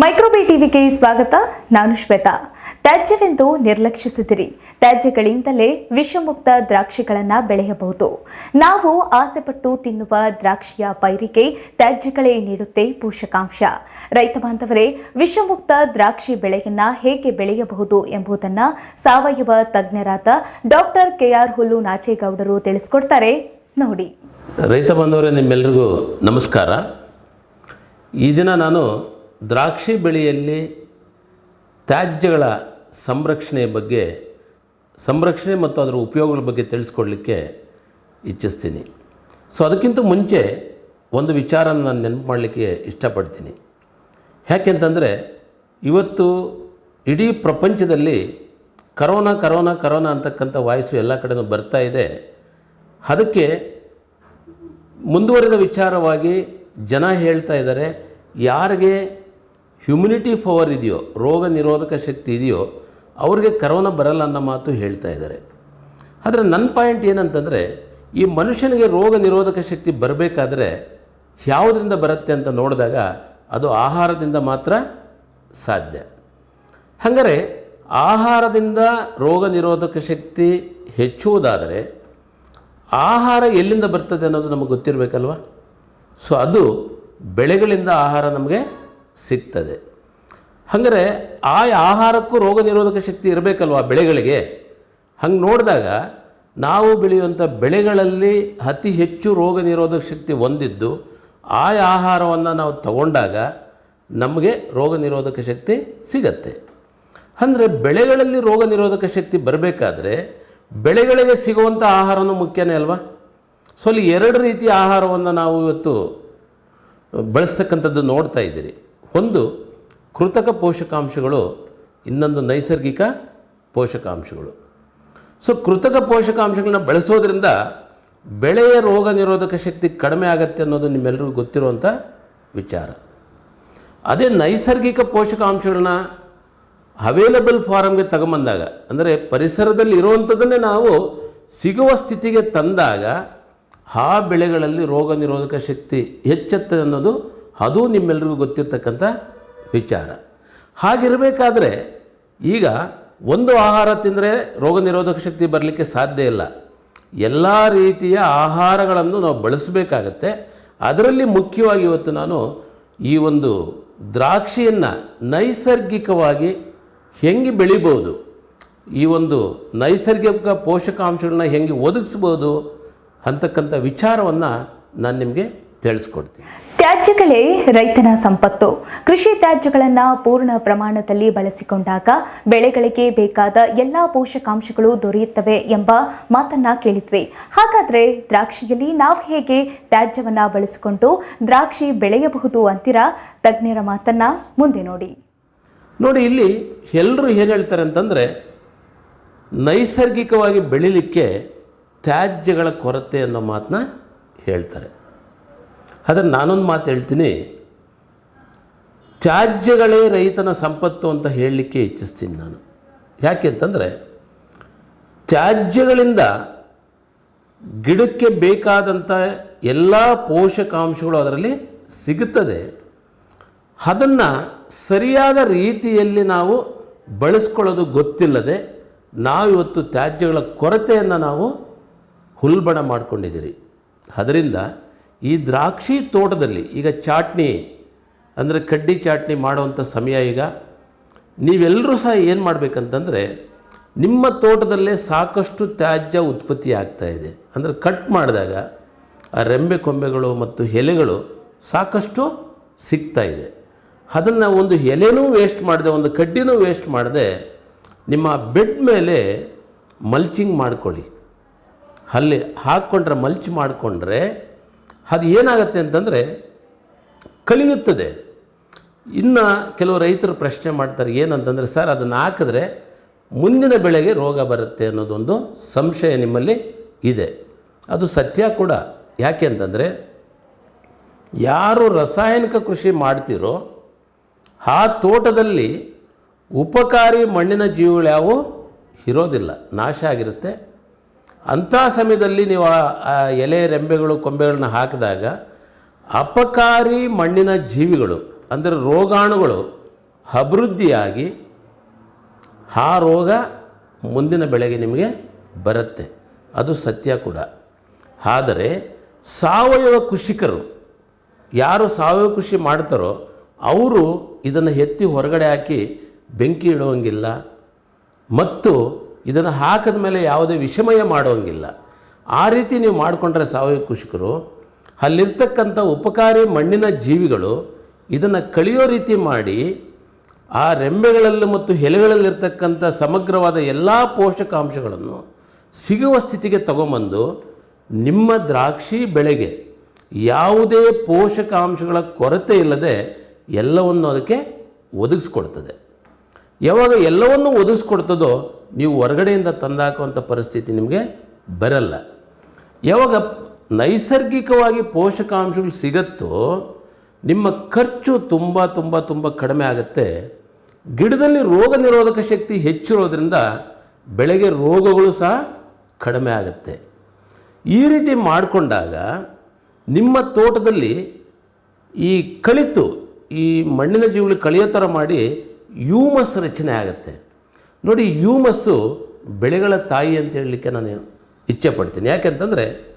ಮೈಕ್ರೋಬಿ ಟಿವಿಗೆ ಸ್ವಾಗತ, ನಾನು ಶ್ವೇತಾ. ತ್ಯಾಜ್ಯವೆಂದು ನಿರ್ಲಕ್ಷಿಸಿದಿರಿ. ತ್ಯಾಜ್ಯಗಳಿಂದಲೇ ವಿಷಮುಕ್ತ ದ್ರಾಕ್ಷಿಗಳನ್ನು ಬೆಳೆಯಬಹುದು. ನಾವು ಆಸೆಪಟ್ಟು ತಿನ್ನುವ ದ್ರಾಕ್ಷಿಯ ಪೈರಿಗೆ ತ್ಯಾಜ್ಯಗಳೇ ನೀಡುತ್ತೆ ಪೋಷಕಾಂಶ. ರೈತ ಬಾಂಧವರೇ, ವಿಷಮುಕ್ತ ದ್ರಾಕ್ಷಿ ಬೆಳೆಯನ್ನ ಹೇಗೆ ಬೆಳೆಯಬಹುದು ಎಂಬುದನ್ನು ಸಾವಯವ ತಜ್ಞರಾದ ಡಾಕ್ಟರ್ ಕೆಆರ್ ಹುಲ್ಲು ನಾಚೇಗೌಡರು ತಿಳಿಸ್ಕೊಡ್ತಾರೆ. ನೋಡಿ. ರೈತ ಬಾಂಧವರೇ ನಿಮ್ಮೆಲ್ಲರಿಗೂ ನಮಸ್ಕಾರ. ಈ ದಿನ ನಾನು ದ್ರಾಕ್ಷಿ ಬೆಳೆಯಲ್ಲಿ ತ್ಯಾಜ್ಯಗಳ ಸಂರಕ್ಷಣೆಯ ಬಗ್ಗೆ, ಸಂರಕ್ಷಣೆ ಮತ್ತು ಅದರ ಉಪಯೋಗಗಳ ಬಗ್ಗೆ ತಿಳಿಸ್ಕೊಡ್ಲಿಕ್ಕೆ ಇಚ್ಛಿಸ್ತೀನಿ. ಸೊ ಅದಕ್ಕಿಂತ ಮುಂಚೆ ಒಂದು ವಿಚಾರನ ನಾನು ನೆನಪು ಮಾಡಲಿಕ್ಕೆ ಇಷ್ಟಪಡ್ತೀನಿ. ಯಾಕೆಂತಂದರೆ, ಇವತ್ತು ಇಡೀ ಪ್ರಪಂಚದಲ್ಲಿ ಕರೋನಾ ಕರೋನಾ ಕರೋನಾ ಅಂತಕ್ಕಂಥ ವಾಯಸ್ಸು ಎಲ್ಲ ಕಡೆಯೂ ಬರ್ತಾ ಇದೆ. ಅದಕ್ಕೆ ಮುಂದುವರೆದ ವಿಚಾರವಾಗಿ ಜನ ಹೇಳ್ತಾ ಇದ್ದಾರೆ, ಯಾರಿಗೆ ಹ್ಯುಮಿನಿಟಿ ಪವರ್ ಇದೆಯೋ, ರೋಗ ನಿರೋಧಕ ಶಕ್ತಿ ಇದೆಯೋ, ಅವ್ರಿಗೆ ಕರೋನಾ ಬರಲ್ಲ ಅನ್ನೋ ಮಾತು ಹೇಳ್ತಾ ಇದ್ದಾರೆ. ಆದರೆ ನನ್ನ ಪಾಯಿಂಟ್ ಏನಂತಂದರೆ, ಈ ಮನುಷ್ಯನಿಗೆ ರೋಗ ನಿರೋಧಕ ಶಕ್ತಿ ಬರಬೇಕಾದ್ರೆ ಯಾವುದರಿಂದ ಬರುತ್ತೆ ಅಂತ ನೋಡಿದಾಗ ಅದು ಆಹಾರದಿಂದ ಮಾತ್ರ ಸಾಧ್ಯ. ಹಾಗಾದರೆ ಆಹಾರದಿಂದ ರೋಗ ನಿರೋಧಕ ಶಕ್ತಿ ಹೆಚ್ಚುವುದಾದರೆ ಆಹಾರ ಎಲ್ಲಿಂದ ಬರ್ತದೆ ಅನ್ನೋದು ನಮಗೆ ಗೊತ್ತಿರಬೇಕಲ್ವ? ಸೊ ಅದು ಬೆಳೆಗಳಿಂದ ಆಹಾರ ನಮಗೆ ಸಿಗ್ತದೆ. ಹಾಗಾದರೆ ಆ ಆಹಾರಕ್ಕೂ ರೋಗ ನಿರೋಧಕ ಶಕ್ತಿ ಇರಬೇಕಲ್ವ ಬೆಳೆಗಳಿಗೆ? ಹಂಗೆ ನೋಡಿದಾಗ ನಾವು ಬೆಳೆಯುವಂಥ ಬೆಳೆಗಳಲ್ಲಿ ಅತಿ ಹೆಚ್ಚು ರೋಗ ನಿರೋಧಕ ಶಕ್ತಿ ಹೊಂದಿದ್ದು ಆ ಆಹಾರವನ್ನು ನಾವು ತಗೊಂಡಾಗ ನಮಗೆ ರೋಗ ನಿರೋಧಕ ಶಕ್ತಿ ಸಿಗತ್ತೆ. ಅಂದರೆ ಬೆಳೆಗಳಲ್ಲಿ ರೋಗ ನಿರೋಧಕ ಶಕ್ತಿ ಬರಬೇಕಾದ್ರೆ ಬೆಳೆಗಳಿಗೆ ಸಿಗುವಂಥ ಆಹಾರವೂ ಮುಖ್ಯನೇ ಅಲ್ವಾ? ಸೊ ಅಲ್ಲಿ ಎರಡು ರೀತಿಯ ಆಹಾರವನ್ನು ನಾವು ಇವತ್ತು ಬಳಸ್ತಕ್ಕಂಥದ್ದು ನೋಡ್ತಾ ಇದ್ದೀರಿ. ಒಂದು ಕೃತಕ ಪೋಷಕಾಂಶಗಳು, ಇನ್ನೊಂದು ನೈಸರ್ಗಿಕ ಪೋಷಕಾಂಶಗಳು. ಸೊ ಕೃತಕ ಪೋಷಕಾಂಶಗಳನ್ನ ಬಳಸೋದ್ರಿಂದ ಬೆಳೆಯ ರೋಗ ನಿರೋಧಕ ಶಕ್ತಿ ಕಡಿಮೆ ಆಗತ್ತೆ ಅನ್ನೋದು ನಿಮ್ಮೆಲ್ಲರಿಗೂ ಗೊತ್ತಿರುವಂಥ ವಿಚಾರ. ಅದೇ ನೈಸರ್ಗಿಕ ಪೋಷಕಾಂಶಗಳನ್ನ ಅವೈಲಬಲ್ ಫಾರಮ್ಗೆ ತಗೊಂಬಂದಾಗ, ಅಂದರೆ ಪರಿಸರದಲ್ಲಿ ಇರುವಂಥದ್ದನ್ನೇ ನಾವು ಸಿಗುವ ಸ್ಥಿತಿಗೆ ತಂದಾಗ, ಆ ಬೆಳೆಗಳಲ್ಲಿ ರೋಗ ನಿರೋಧಕ ಶಕ್ತಿ ಹೆಚ್ಚುತ್ತೆ ಅನ್ನೋದು ಅದು ನಿಮ್ಮೆಲ್ಲರಿಗೂ ಗೊತ್ತಿರ್ತಕ್ಕಂಥ ವಿಚಾರ. ಹಾಗಿರಬೇಕಾದ್ರೆ ಈಗ ಒಂದು ಆಹಾರ ತಿಂದರೆ ರೋಗ ನಿರೋಧಕ ಶಕ್ತಿ ಬರಲಿಕ್ಕೆ ಸಾಧ್ಯ ಇಲ್ಲ. ಎಲ್ಲ ರೀತಿಯ ಆಹಾರಗಳನ್ನು ನಾವು ಬಳಸಬೇಕಾಗತ್ತೆ. ಅದರಲ್ಲಿ ಮುಖ್ಯವಾಗಿ ಇವತ್ತು ನಾನು ಈ ಒಂದು ದ್ರಾಕ್ಷಿಯನ್ನು ನೈಸರ್ಗಿಕವಾಗಿ ಹೆಂಗೆ ಬೆಳಿಬೋದು, ಈ ಒಂದು ನೈಸರ್ಗಿಕ ಪೋಷಕಾಂಶಗಳನ್ನ ಹೆಂಗೆ ಒದಗಿಸ್ಬೋದು ಅಂತಕ್ಕಂಥ ವಿಚಾರವನ್ನು ನಾನು ನಿಮಗೆ ತಿಳಿಸ್ಕೊಡ್ತೀನಿ. ತ್ಯಾಜ್ಯಗಳೇ ರೈತನ ಸಂಪತ್ತು. ಕೃಷಿ ತ್ಯಾಜ್ಯಗಳನ್ನು ಪೂರ್ಣ ಪ್ರಮಾಣದಲ್ಲಿ ಬಳಸಿಕೊಂಡಾಗ ಬೆಳೆಗಳಿಗೆ ಬೇಕಾದ ಎಲ್ಲ ಪೋಷಕಾಂಶಗಳು ದೊರೆಯುತ್ತವೆ ಎಂಬ ಮಾತನ್ನ ಕೇಳಿದ್ವಿ. ಹಾಗಾದರೆ ದ್ರಾಕ್ಷಿಯಲ್ಲಿ ನಾವು ಹೇಗೆ ತ್ಯಾಜ್ಯವನ್ನು ಬಳಸಿಕೊಂಡು ದ್ರಾಕ್ಷಿ ಬೆಳೆಯಬಹುದು ಅಂತೀರಾ? ತಜ್ಞರ ಮಾತನ್ನು ಮುಂದೆ ನೋಡಿ. ನೋಡಿ ಇಲ್ಲಿ ಎಲ್ಲರೂ ಏನು ಹೇಳ್ತಾರೆ ಅಂತಂದರೆ ನೈಸರ್ಗಿಕವಾಗಿ ಬೆಳೀಲಿಕ್ಕೆ ತ್ಯಾಜ್ಯಗಳ ಕೊರತೆ ಅನ್ನೋ ಮಾತನ್ನ ಹೇಳ್ತಾರೆ. ಆದರೆ ನಾನೊಂದು ಮಾತು ಹೇಳ್ತೀನಿ. ತ್ಯಾಜ್ಯಗಳೇ ರೈತನ ಸಂಪತ್ತು ಅಂತ ಹೇಳಲಿಕ್ಕೆ ಇಚ್ಛಿಸ್ತೀನಿ ನಾನು. ಯಾಕೆ ಅಂತಂದರೆ ತ್ಯಾಜ್ಯಗಳಿಂದ ಗಿಡಕ್ಕೆ ಬೇಕಾದಂಥ ಎಲ್ಲ ಪೋಷಕಾಂಶಗಳು ಅದರಲ್ಲಿ ಸಿಗುತ್ತದೆ. ಅದನ್ನು ಸರಿಯಾದ ರೀತಿಯಲ್ಲಿ ನಾವು ಬಳಸ್ಕೊಳ್ಳೋದು ಗೊತ್ತಿಲ್ಲದೆ ನಾವಿವತ್ತು ತ್ಯಾಜ್ಯಗಳ ಕೊರತೆಯನ್ನು ನಾವು ಹುಲ್ಬಣ ಮಾಡಿಕೊಂಡಿದ್ದೀರಿ. ಅದರಿಂದ ಈ ದ್ರಾಕ್ಷಿ ತೋಟದಲ್ಲಿ ಈಗ ಚಾಟ್ನಿ, ಅಂದರೆ ಕಡ್ಡಿ ಚಾಟ್ನಿ ಮಾಡುವಂಥ ಸಮಯ ಈಗ. ನೀವೆಲ್ಲರೂ ಸಹ ಏನು ಮಾಡಬೇಕಂತಂದರೆ, ನಿಮ್ಮ ತೋಟದಲ್ಲೇ ಸಾಕಷ್ಟು ತ್ಯಾಜ್ಯ ಉತ್ಪತ್ತಿ ಆಗ್ತಾ ಇದೆ. ಅಂದರೆ ಕಟ್ ಮಾಡಿದಾಗ ಆ ರೆಂಬೆ ಕೊಂಬೆಗಳು ಮತ್ತು ಎಲೆಗಳು ಸಾಕಷ್ಟು ಸಿಗ್ತಾ ಇದೆ. ಅದನ್ನು ಒಂದು ಎಲೆನೂ ವೇಸ್ಟ್ ಮಾಡದೆ, ಒಂದು ಕಡ್ಡಿನೂ ವೇಸ್ಟ್ ಮಾಡದೆ, ನಿಮ್ಮ ಬೆಡ್ ಮೇಲೆ ಮಲ್ಚಿಂಗ್ ಮಾಡ್ಕೊಳ್ಳಿ. ಅಲ್ಲಿ ಹಾಕ್ಕೊಂಡ್ರೆ ಮಲ್ಚ್ ಮಾಡಿಕೊಂಡ್ರೆ ಅದು ಏನಾಗುತ್ತೆ ಅಂತಂದರೆ ಕಳಿಯುತ್ತದೆ ಇನ್ನು ಕೆಲವು ರೈತರು ಪ್ರಶ್ನೆ ಮಾಡ್ತಾರೆ, ಏನಂತಂದರೆ ಸರ್, ಅದನ್ನು ಹಾಕಿದ್ರೆ ಮುಂದಿನ ಬೆಳೆಗೆ ರೋಗ ಬರುತ್ತೆ ಅನ್ನೋದೊಂದು ಸಂಶಯ ನಿಮ್ಮಲ್ಲಿ ಇದೆ. ಅದು ಸತ್ಯ ಕೂಡ. ಯಾಕೆ ಅಂತಂದರೆ ಯಾರು ರಾಸಾಯನಿಕ ಕೃಷಿ ಮಾಡ್ತೀರೋ, ಆ ತೋಟದಲ್ಲಿ ಉಪಕಾರಿ ಮಣ್ಣಿನ ಜೀವಿಗಳು ಯಾವುವು ಇರೋದಿಲ್ಲ. ನಾಶ ಆಗಿರುತ್ತೆ. ಅಂಥ ಸಮಯದಲ್ಲಿ ನೀವು ಆ- ಎಲೆ, ರೆಂಬೆಗಳು, ಕೊಂಬೆಗಳನ್ನ ಹಾಕಿದಾಗ ಅಪಕಾರಿ ಮಣ್ಣಿನ ಜೀವಿಗಳು, ಅಂದರೆ ರೋಗಾಣುಗಳು ಅಭಿವೃದ್ಧಿಯಾಗಿ ಆ ರೋಗ ಮುಂದಿನ ಬೆಳೆಗೆ ನಿಮಗೆ ಬರುತ್ತೆ. ಅದು ಸತ್ಯ ಕೂಡ. ಆದರೆ ಸಾವಯವ ಕೃಷಿಕರು, ಯಾರು ಸಾವಯವ ಕೃಷಿ ಮಾಡ್ತಾರೋ ಅವರು ಇದನ್ನು ಎತ್ತಿ ಹೊರಗಡೆ ಹಾಕಿ ಬೆಂಕಿ ಇಡುವಂಗಿಲ್ಲ. ಮತ್ತು ಇದನ್ನು ಹಾಕಿದ ಮೇಲೆ ಯಾವುದೇ ವಿಷಮಯ ಮಾಡೋಂಗಿಲ್ಲ ಆ ರೀತಿ ನೀವು ಮಾಡಿಕೊಂಡ್ರೆ ಸಾವಯವ ಕೃಷಿಕರು, ಅಲ್ಲಿರ್ತಕ್ಕಂಥ ಉಪಕಾರಿ ಮಣ್ಣಿನ ಜೀವಿಗಳು ಇದನ್ನು ಕಳಿಯೋ ರೀತಿ ಮಾಡಿ, ಆ ರೆಂಬೆಗಳಲ್ಲಿ ಮತ್ತು ಎಲೆಗಳಲ್ಲಿರ್ತಕ್ಕಂಥ ಸಮಗ್ರವಾದ ಎಲ್ಲ ಪೋಷಕಾಂಶಗಳನ್ನು ಸಿಗುವ ಸ್ಥಿತಿಗೆ ತಗೊಂಬಂದು ನಿಮ್ಮ ದ್ರಾಕ್ಷಿ ಬೆಳೆಗೆ ಯಾವುದೇ ಪೋಷಕಾಂಶಗಳ ಕೊರತೆ ಇಲ್ಲದೆ ಎಲ್ಲವನ್ನು ಅದಕ್ಕೆ ಒದಗಿಸ್ಕೊಡ್ತದೆ. ಯಾವಾಗ ಎಲ್ಲವನ್ನು ಒದಗಿಸ್ಕೊಡ್ತದೋ ನೀವು ಹೊರಗಡೆಯಿಂದ ತಂದಾಕುವಂಥ ಪರಿಸ್ಥಿತಿ ನಿಮಗೆ ಬರಲ್ಲ. ಯಾವಾಗ ನೈಸರ್ಗಿಕವಾಗಿ ಪೋಷಕಾಂಶಗಳು ಸಿಗತ್ತೋ, ನಿಮ್ಮ ಖರ್ಚು ತುಂಬ ತುಂಬ ತುಂಬ ಕಡಿಮೆ ಆಗುತ್ತೆ. ಗಿಡದಲ್ಲಿ ರೋಗ ನಿರೋಧಕ ಶಕ್ತಿ ಹೆಚ್ಚಿರೋದ್ರಿಂದ ಬೆಳೆಗೆ ರೋಗಗಳು ಸಹ ಕಡಿಮೆ ಆಗುತ್ತೆ. ಈ ರೀತಿ ಮಾಡಿಕೊಂಡಾಗ ನಿಮ್ಮ ತೋಟದಲ್ಲಿ ಈ ಕಳಿತು, ಈ ಮಣ್ಣಿನ ಜೀವಿಗಳು ಕಳೆಯೋ ಥರ ಮಾಡಿ ಯೂಮಸ್ ರಚನೆ ಆಗುತ್ತೆ. ನೋಡಿ ಹ್ಯೂಮಸ್ಸು ಬೆಳೆಗಳ ತಾಯಿ ಅಂತ ಹೇಳಲಿಕ್ಕೆ ನಾನು ಇಚ್ಛೆ ಪಡ್ತೀನಿ. ಯಾಕೆಂತಂದರೆ,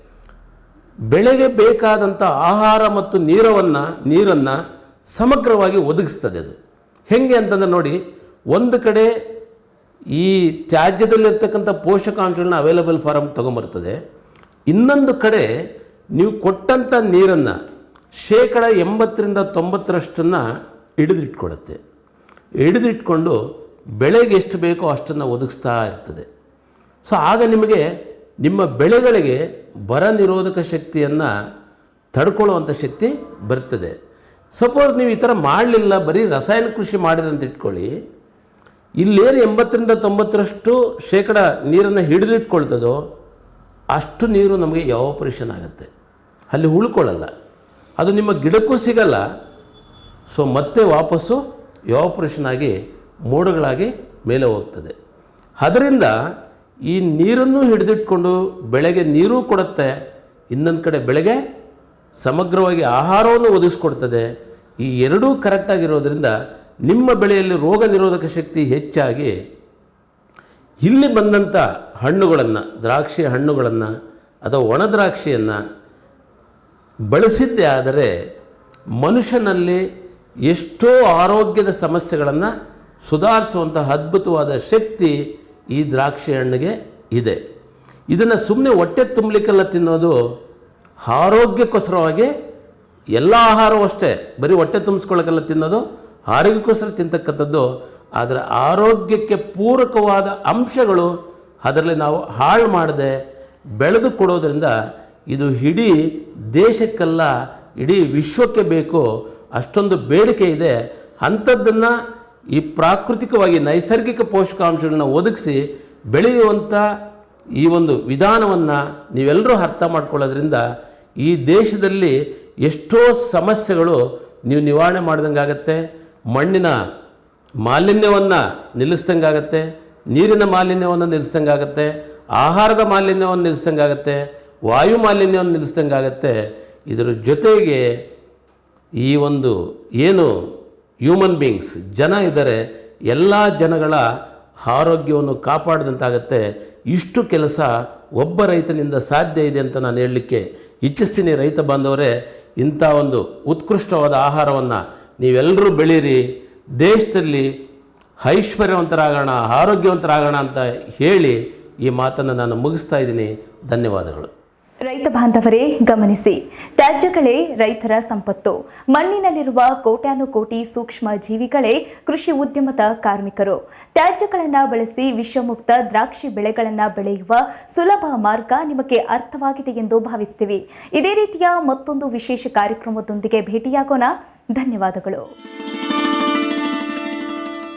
ಬೆಳೆಗೆ ಬೇಕಾದಂಥ ಆಹಾರ ಮತ್ತು ನೀರವನ್ನು, ನೀರನ್ನು ಸಮಗ್ರವಾಗಿ ಒದಗಿಸ್ತದೆ ಅದು. ಹೆಂಗೆ ಅಂತಂದ್ರೆ ನೋಡಿ, ಒಂದು ಕಡೆ ಈ ತ್ಯಾಜ್ಯದಲ್ಲಿರ್ತಕ್ಕಂಥ ಪೋಷಕಾಂಶಗಳನ್ನ ಅವೈಲಬಲ್ ಫಾರಮ್ ತೊಗೊಂಬರ್ತದೆ. ಇನ್ನೊಂದು ಕಡೆ ನೀವು ಕೊಟ್ಟಂಥ ನೀರನ್ನು ಶೇಕಡ ಎಂಬತ್ತರಿಂದ ತೊಂಬತ್ತರಷ್ಟನ್ನು ಹಿಡಿದಿಟ್ಕೊಳ್ಳುತ್ತೆ. ಹಿಡಿದಿಟ್ಕೊಂಡು ಬೆಳೆಗೆ ಎಷ್ಟು ಬೇಕೋ ಅಷ್ಟನ್ನು ಒದಗಿಸ್ತಾ ಇರ್ತದೆ. ಸೊ, ಆಗ ನಿಮಗೆ ನಿಮ್ಮ ಬೆಳೆಗಳಿಗೆ ಬರ ನಿರೋಧಕ ಶಕ್ತಿಯನ್ನು ತಡ್ಕೊಳ್ಳುವಂಥ ಶಕ್ತಿ ಬರ್ತದೆ. ಸಪೋಸ್ ನೀವು ಈ ಥರ ಮಾಡಲಿಲ್ಲ, ಬರೀ ರಸಾಯನ ಕೃಷಿ ಮಾಡಿರಂತ ಇಟ್ಕೊಳ್ಳಿ. ಇಲ್ಲೇನು ಎಂಬತ್ತರಿಂದ ತೊಂಬತ್ತರಷ್ಟು ಶೇಕಡ ನೀರನ್ನು ಹಿಡಿದಿಟ್ಕೊಳ್ತದೋ ಅಷ್ಟು ನೀರು ನಮಗೆ ಎವಾಪರೇಷನ್ ಆಗುತ್ತೆ? ಅಲ್ಲಿ ಉಳ್ಕೊಳ್ಳಲ್ಲ. ಅದು ನಿಮ್ಮ ಗಿಡಕ್ಕೂ ಸಿಗಲ್ಲ. ಸೊ ಮತ್ತೆ ವಾಪಸ್ಸು ಎವಾಪರೇಷನ್ ಆಗಿ ಮೋಡಗಳಾಗಿ ಮೇಲೆ ಹೋಗ್ತದೆ. ಅದರಿಂದ ಈ ನೀರನ್ನು ಹಿಡಿದಿಟ್ಕೊಂಡು ಬೆಳೆಗೆ ನೀರು ಕೊಡುತ್ತೆ, ಇನ್ನೊಂದು ಕಡೆ ಬೆಳೆಗೆ ಸಮಗ್ರವಾಗಿ ಆಹಾರವನ್ನು ಒದಗಿಸ್ಕೊಡ್ತದೆ. ಈ ಎರಡೂ ಕರೆಕ್ಟಾಗಿರೋದ್ರಿಂದ ನಿಮ್ಮ ಬೆಳೆಯಲ್ಲಿ ರೋಗ ನಿರೋಧಕ ಶಕ್ತಿ ಹೆಚ್ಚಾಗಿ ಇಲ್ಲಿ ಬಂದಂಥ ಹಣ್ಣುಗಳನ್ನು, ದ್ರಾಕ್ಷಿ ಹಣ್ಣುಗಳನ್ನು ಅಥವಾ ಒಣ ದ್ರಾಕ್ಷಿಯನ್ನು ಬಳಸಿದ್ದೇ ಆದರೆ ಮನುಷ್ಯನಲ್ಲಿ ಎಷ್ಟೋ ಆರೋಗ್ಯದ ಸಮಸ್ಯೆಗಳನ್ನು ಸುಧಾರಿಸುವಂಥ ಅದ್ಭುತವಾದ ಶಕ್ತಿ ಈ ದ್ರಾಕ್ಷಿ ಹಣ್ಣಿಗೆ ಇದೆ. ಇದನ್ನು ಸುಮ್ಮನೆ ಹೊಟ್ಟೆ ತುಂಬಲಿಕ್ಕೆಲ್ಲ ತಿನ್ನೋದು ಆರೋಗ್ಯಕ್ಕೋಸ್ಕರವಾಗಿ ಎಲ್ಲ ಆಹಾರವೂ ಅಷ್ಟೇ. ಬರೀ ಹೊಟ್ಟೆ ತುಂಬಿಸ್ಕೊಳ್ಳೋಕ್ಕೆಲ್ಲ ತಿನ್ನೋದು ಆರೋಗ್ಯಕ್ಕೋಸ್ಕರ ತಿಂತಕ್ಕಂಥದ್ದು. ಆದರೆ ಆರೋಗ್ಯಕ್ಕೆ ಪೂರಕವಾದ ಅಂಶಗಳು ಅದರಲ್ಲಿ ನಾವು ಹಾಳು ಮಾಡದೆ ಬೆಳೆದು ಕೊಡೋದರಿಂದ ಇದು ಇಡೀ ದೇಶಕ್ಕೆಲ್ಲ, ಇಡೀ ವಿಶ್ವಕ್ಕೆ ಬೇಕು. ಅಷ್ಟೊಂದು ಬೇಡಿಕೆ ಇದೆ. ಅಂಥದ್ದನ್ನು ಈ ಪ್ರಾಕೃತಿಕವಾಗಿ ನೈಸರ್ಗಿಕ ಪೋಷಕಾಂಶಗಳನ್ನ ಒದಗಿಸಿ ಬೆಳೆಯುವಂಥ ಈ ಒಂದು ವಿಧಾನವನ್ನು ನೀವೆಲ್ಲರೂ ಅರ್ಥ ಮಾಡ್ಕೊಳ್ಳೋದ್ರಿಂದ ಈ ದೇಶದಲ್ಲಿ ಎಷ್ಟೋ ಸಮಸ್ಯೆಗಳು ನೀವು ನಿವಾರಣೆ ಮಾಡ್ದಂಗಾಗತ್ತೆ, ಮಣ್ಣಿನ ಮಾಲಿನ್ಯವನ್ನು ನಿಲ್ಲಿಸ್ದಂಗಾಗತ್ತೆ, ನೀರಿನ ಮಾಲಿನ್ಯವನ್ನು ನಿಲ್ಲಿಸ್ದಂಗಾಗತ್ತೆ, ಆಹಾರದ ಮಾಲಿನ್ಯವನ್ನು ನಿಲ್ಲಿಸ್ದಂಗಾಗತ್ತೆ, ವಾಯು ಮಾಲಿನ್ಯವನ್ನು ನಿಲ್ಲಿಸ್ದಂಗಾಗತ್ತೆ. ಇದರ ಜೊತೆಗೆ ಈ ಒಂದು ಏನು ಹ್ಯೂಮನ್ ಬೀಯಿಂಗ್ಸ್ ಜನ ಇದ್ದರೆ ಎಲ್ಲ ಜನಗಳ ಆರೋಗ್ಯವನ್ನು ಕಾಪಾಡಿದಂತಾಗತ್ತೆ. ಇಷ್ಟು ಕೆಲಸ ಒಬ್ಬ ರೈತನಿಂದ ಸಾಧ್ಯ ಇದೆ ಅಂತ ನಾನು ಹೇಳಲಿಕ್ಕೆ ಇಚ್ಛಿಸ್ತೀನಿ ರೈತ ಬಾಂಧವರೇ. ಇಂಥ ಒಂದು ಉತ್ಕೃಷ್ಟವಾದ ಆಹಾರವನ್ನು ನೀವೆಲ್ಲರೂ ಬೆಳೀರಿ. ದೇಶದಲ್ಲಿ ಐಶ್ವರ್ಯವಂತರಾಗೋಣ, ಆರೋಗ್ಯವಂತರಾಗೋಣ ಅಂತ ಹೇಳಿ ಈ ಮಾತನ್ನು ನಾನು ಮುಗಿಸ್ತಾ ಇದ್ದೀನಿ. ಧನ್ಯವಾದಗಳು. ರೈತ ಬಾಂಧವರೇ, ಗಮನಿಸಿ. ತ್ಯಾಜ್ಯಗಳೇ ರೈತರ ಸಂಪತ್ತು. ಮಣ್ಣಿನಲ್ಲಿರುವ ಕೋಟ್ಯಾನುಕೋಟಿ ಸೂಕ್ಷ್ಮ ಜೀವಿಗಳೇ ಕೃಷಿ ಉದ್ಯಮದ ಕಾರ್ಮಿಕರು. ತ್ಯಾಜ್ಯಗಳನ್ನು ಬಳಸಿ ವಿಷಮುಕ್ತ ದ್ರಾಕ್ಷಿ ಬೆಳೆಗಳನ್ನು ಬೆಳೆಯುವ ಸುಲಭ ಮಾರ್ಗ ನಿಮಗೆ ಅರ್ಥವಾಗಿದೆ ಎಂದು ಭಾವಿಸ್ತೀವಿ. ಇದೇ ರೀತಿಯ ಮತ್ತೊಂದು ವಿಶೇಷ ಕಾರ್ಯಕ್ರಮದೊಂದಿಗೆ ಭೇಟಿಯಾಗೋಣ. ಧನ್ಯವಾದಗಳು.